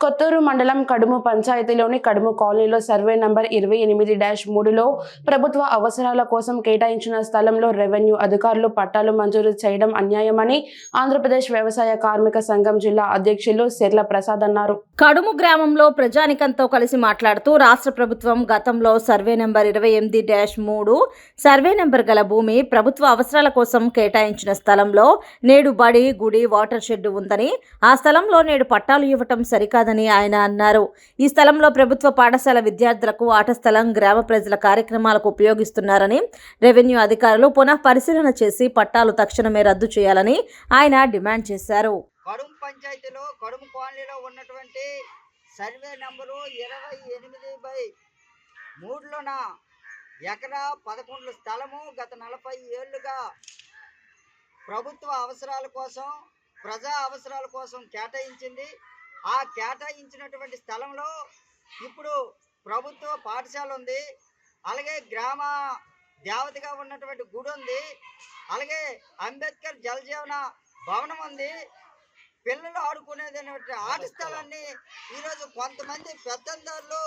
కొత్తూరు మండలం కడుము పంచాయతీలోని కడుము కాలనీలో survey number ఇరవై ఎనిమిది డాష్ మూడులో ప్రభుత్వ అవసరాల కోసం కేటాయించిన స్థలంలో రెవెన్యూ అధికారులు పట్టాలు మంజూరు చేయడం అన్యాయమని ఆంధ్రప్రదేశ్ వ్యవసాయ కార్మిక సంఘం జిల్లా అధ్యక్షులు సిర్ల ప్రసాద్ అన్నారు. కడుము గ్రామంలో ప్రజానికంతో కలిసి మాట్లాడుతూ రాష్ట్ర ప్రభుత్వం గతంలో సర్వే నెంబర్ ఇరవై ఎనిమిది డాష్ మూడు సర్వే నెంబర్ గల భూమి ప్రభుత్వ అవసరాల కోసం కేటాయించిన స్థలంలో నేడు బడి గుడి వాటర్ షెడ్ ఉందని ఆ స్థలంలో నేడు పట్టాలు ఇవ్వటం సరికాదు. కాదని ఆయన అన్నారు. ఈ స్థలంలో ప్రభుత్వ పాఠశాల విద్యార్థులకు ఆట స్థలం గ్రామ ప్రజల కార్యక్రమాలకు ఉపయోగిస్తున్నారని రెవెన్యూ అధికారులు పునః పరిశీలన చేసి పట్టాలు తక్షణమే రద్దు చేయాలని ఆయన డిమాండ్ చేశారు. కడుము పంచాయతీలో కడుము కాలనీలో ఉన్నటువంటి సర్వే నంబరు ఇరవై ఎనిమిది బై మూడులోన ఎకరా పదకొండు స్థలము గత నలభై ఏళ్ళుగా ప్రభుత్వ అవసరాల కోసం ప్రజా అవసరాల కోసం కేటాయించింది. ఆ కేటాయించినటువంటి స్థలంలో ఇప్పుడు ప్రభుత్వ పాఠశాల ఉంది. అలాగే గ్రామ దేవతగా ఉన్నటువంటి గుడి ఉంది. అలాగే అంబేద్కర్ జలజీవన భవనం ఉంది. పిల్లలు ఆడుకునేది ఆట స్థలాన్ని ఈరోజు కొంతమంది పెద్దందారులు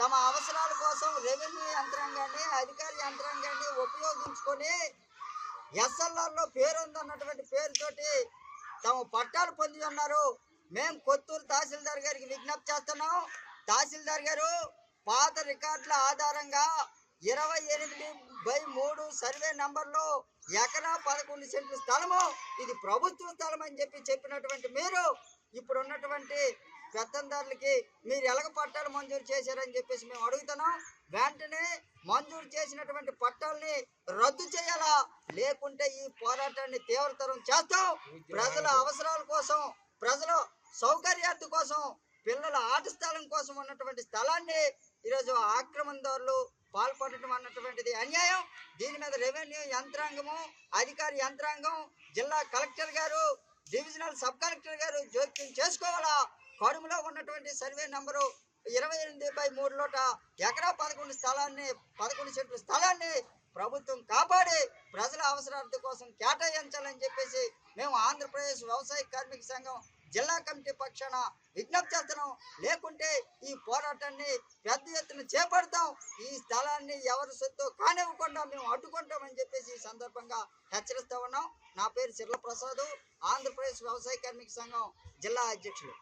తమ అవసరాల కోసం రెవెన్యూ యంత్రాంగాన్ని అధికార యంత్రాంగాన్ని ఉపయోగించుకొని ఎస్ఎల్ఆర్లో పేరు ఉందన్నటువంటి పేరుతోటి తమ పట్టాలు పొంది ఉన్నారు. మేము కొత్తూరు తహసీల్దార్ గారికి విజ్ఞప్తి చేస్తున్నాం. తహసీల్దార్ గారు పాత రికార్డుల ఆధారంగా ఇరవై ఎనిమిది బై మూడు సర్వే నంబర్లో ఎకరా పదకొండు సెంట్లు స్థలము. ఇది ప్రభుత్వ స్థలం అని చెప్పి చెప్పినటువంటి మీరు ఇప్పుడు ఉన్నటువంటి పెత్తందారులకి మీరు ఎలాగ పట్టాలు మంజూరు చేశారని చెప్పేసి మేము అడుగుతున్నాం. వెంటనే మంజూరు చేసినటువంటి పట్టాలని రద్దు చేయాలా? లేకుంటే ఈ పోరాటాన్ని తీవ్రతరం చేస్తాం. ప్రజల అవసరాల కోసం ప్రజలు సౌకర్యార్థి కోసం పిల్లల ఆట స్థలం కోసం ఉన్నటువంటి స్థలాన్ని ఈరోజు ఆక్రమణదారులు పాల్పడటం అన్నటువంటిది అన్యాయం. దీని మీద రెవెన్యూ యంత్రాంగము అధికారి యంత్రాంగం జిల్లా కలెక్టర్ గారు డివిజనల్ సబ్ కలెక్టర్ గారు జోక్యం చేసుకోవాలా? కడుములో ఉన్నటువంటి సర్వే నంబరు ఇరవై ఎనిమిది బై మూడు లోట ఎకరా పదకొండు స్థలాన్ని పదకొండు సెంట్ల స్థలాన్ని ప్రభుత్వం కాపాడి ప్రజల అవసరార్థ కోసం కేటాయించాలని చెప్పేసి మేము ఆంధ్రప్రదేశ్ వ్యవసాయ కార్మిక సంఘం జిల్లా కమిటీ పక్షాన విజ్ఞప్తి చేస్తున్నాం. లేకుంటే ఈ పోరాటాన్ని పెద్ద ఎత్తున చేపడతాం. ఈ స్థలాన్ని ఎవరి సొత్తు కానివ్వకుండా మేము అడ్డుకుంటామని చెప్పేసి ఈ సందర్భంగా హెచ్చరిస్తా ఉన్నాం. నా పేరు చిర్ల ప్రసాద్ ఆంధ్రప్రదేశ్ వ్యవసాయ కార్మిక సంఘం జిల్లా అధ్యక్షులు.